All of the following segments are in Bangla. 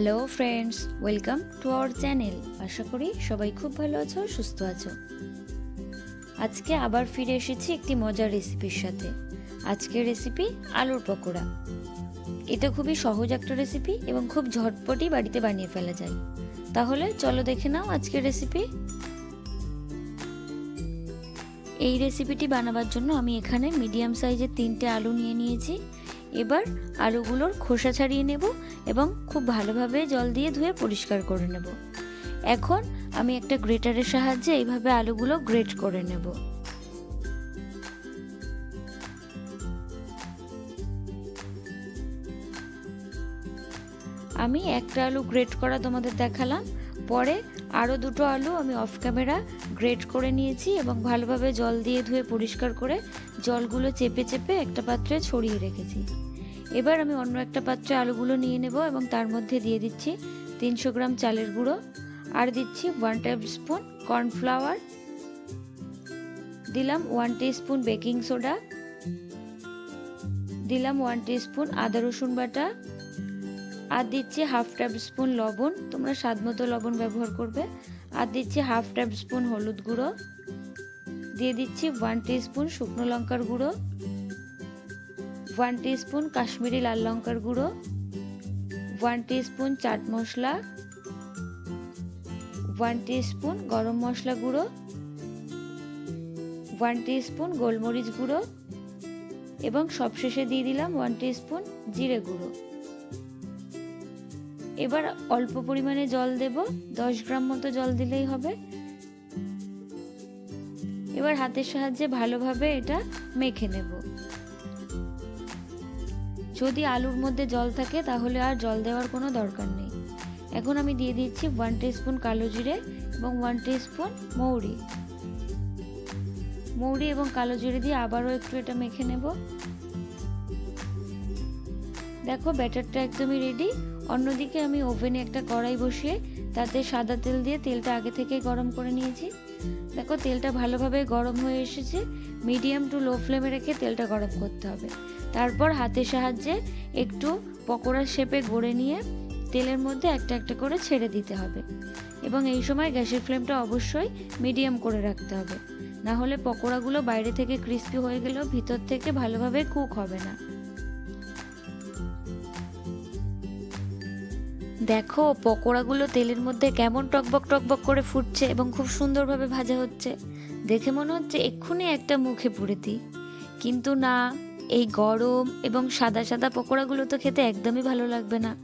Hello friends welcome to our channel আশা করি সবাই খুব ভালো আছো, সুস্থ আছো। আজকে আবার ফিরে এসেছি একটি মজার রেসিপির সাথে। আজকের রেসিপি আলুর পকোড়া। এটা খুবই সহজ একটা রেসিপি এবং খুব ঝটপটি বাড়িতে বানিয়ে ফেলা যায়। তাহলে চলো দেখে নাও আজকের রেসিপি এই রেসিপিটি বানাবার জন্য আমি এখানে মিডিয়াম সাইজের তিনটে আলু নিয়ে নিয়েছি। এবার আলুগুলোর খোসা ছাড়িয়ে নেব এবং খুব ভালোভাবে জল দিয়ে ধুয়ে পরিষ্কার করে নেব। এখন আমি একটা গ্রেটারের সাহায্যে এইভাবে আলুগুলো গ্রেট করে নেব। আমি একটা আলু গ্রেট করা তোমাদের দেখালাম, পরে আরও দুটো আলু আমি অফ ক্যামেরা গ্রেট করে নিয়েছি এবং ভালোভাবে জল দিয়ে ধুয়ে পরিষ্কার করে জলগুলো চেপে চেপে একটা পাত্রে ছড়িয়ে রেখেছি। এবার আমি অন্য একটা পাত্রে আলুগুলো নিয়ে নেব এবং তার মধ্যে দিয়ে দিচ্ছি তিনশো গ্রাম চালের গুঁড়ো আর দিচ্ছি ওয়ান টেবিল স্পুন কর্নফ্লাওয়ার দিলাম ওয়ান স্পুন বেকিং সোডা দিলাম ওয়ান স্পুন আদা রসুন বাটা আর দিচ্ছি হাফ টেবিল স্পুন লবণ, তোমরা স্বাদ মতো লবণ ব্যবহার করবে। আর দিচ্ছি হাফ টেবিল স্পুন হলুদ গুঁড়ো। দিয়ে দিচ্ছি ওয়ান স্পুন শুকনো লঙ্কার গুঁড়ো। ওয়ান স্পুন কাশ্মীরি লাল লঙ্কার গুঁড়ো। One spoon chaat masala. One spoon garam masala গুঁড়ো। ওয়ান স্পুন গোলমরিচ গুঁড়ো। এবং সবশেষে দিয়ে দিলাম ওয়ান স্পুন জিরে গুঁড়ো। এবার অল্প পরিমাণে জল দেব। দশ গ্রাম মতো জল দিলেই হবে। এবার হাতের সাহায্যে ভালোভাবে এটা মেখে নেব। যদি আলুর মধ্যে জল থাকে, তাহলে আর জল দেওয়ার কোনো দরকার নেই। এখন আমি দিয়ে দিচ্ছি ওয়ান স্পুন কালো জিরে এবং ওয়ান স্পুন মৌরি। মৌরি এবং কালো জিরে দিয়ে আবারও একটু এটা মেখে নেব। দেখো ব্যাটারটা একদমই রেডি অন্যদিকে আমি ওভেনে একটা কড়াই বসিয়ে তাতে সাদা তেল দিয়ে তেলটা আগে থেকে গরম করে নিয়েছি। দেখো, তেলটা ভালোভাবে গরম হয়ে এসেছে। মিডিয়াম টু লো ফ্লেমে রেখে তেলটা গরম করতে হবে। তারপর হাতের সাহায্যে একটু পকোড়ার শেপে গড়ে নিয়ে তেলের মধ্যে একটা একটা করে ছেড়ে দিতে হবে। এবং এই সময় গ্যাসের ফ্লেমটা অবশ্যই মিডিয়াম করে রাখতে হবে। না হলে পকোড়াগুলো বাইরে থেকে ক্রিস্পি হয়ে গেলেও ভিতর থেকে ভালোভাবে কুক হবে না। দেখো, পকোড়াগুলো তেলের মধ্যে কেমন টকবক টকবক করে ফুটছে এবং খুব সুন্দরভাবে ভাজা হচ্ছে। দেখে মনে হচ্ছে এক্ষুনি একটা মুখে পুড়ে দিই। কিন্তু না, এই গরম এবং সাদা সাদা পকোড়াগুলো তো খেতে একদমই ভালো লাগবে না।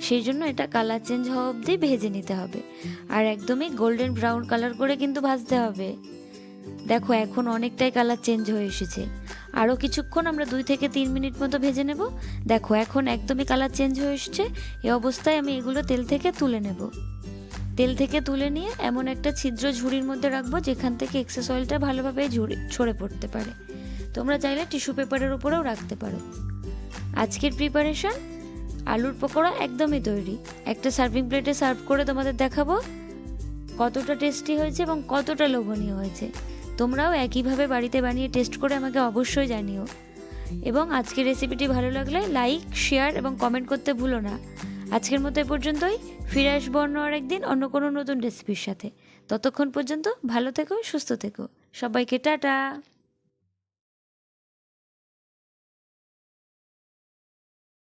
সেই জন্য এটা কালার চেঞ্জ হওয়া অবধি ভেজে নিতে হবে। আর একদমই গোল্ডেন ব্রাউন কালার করে কিন্তু ভাজতে হবে। দেখো, এখন অনেকটাই কালার চেঞ্জ হয়ে এসেছে। আরও কিছুক্ষণ আমরা দুই থেকে তিন মিনিট মতো ভেজে নেব। দেখো, এখন একদমই কালার চেঞ্জ হয়ে এসছে। এই অবস্থায় আমি এগুলো তেল থেকে তুলে নেব। তেল থেকে তুলে নিয়ে এমন একটা ছিদ্র ঝুড়ির মধ্যে রাখব, যেখান থেকে এক্সেস অয়েলটা ভালোভাবে ঝুড়ি, ছড়ে পড়তে পারে। তোমরা চাইলে টিস্যু পেপারের উপরেও রাখতে পারো। আজকের প্রিপারেশন আলুর পকোড়া একদমই তৈরি। একটা সার্ভিং প্লেটে সার্ভ করে তোমাদের দেখাবো কতটা টেস্টি হয়েছে এবং কতটা লোভনীয় হয়েছে। তোমরাও একইভাবে বাড়িতে বানিয়ে টেস্ট করে আমাকে অবশ্যই জানিও। এবং আজকের রেসিপিটি ভালো লাগলে লাইক শেয়ার এবং কমেন্ট করতে ভুলো না। আজকের মতো এ পর্যন্তই। ফিরে আসব অন্য আরেকদিন অন্য কোনো নতুন রেসিপির সাথে। ততক্ষণ পর্যন্ত ভালো থেকো, সুস্থ থেকো। সবাইকে টাটা!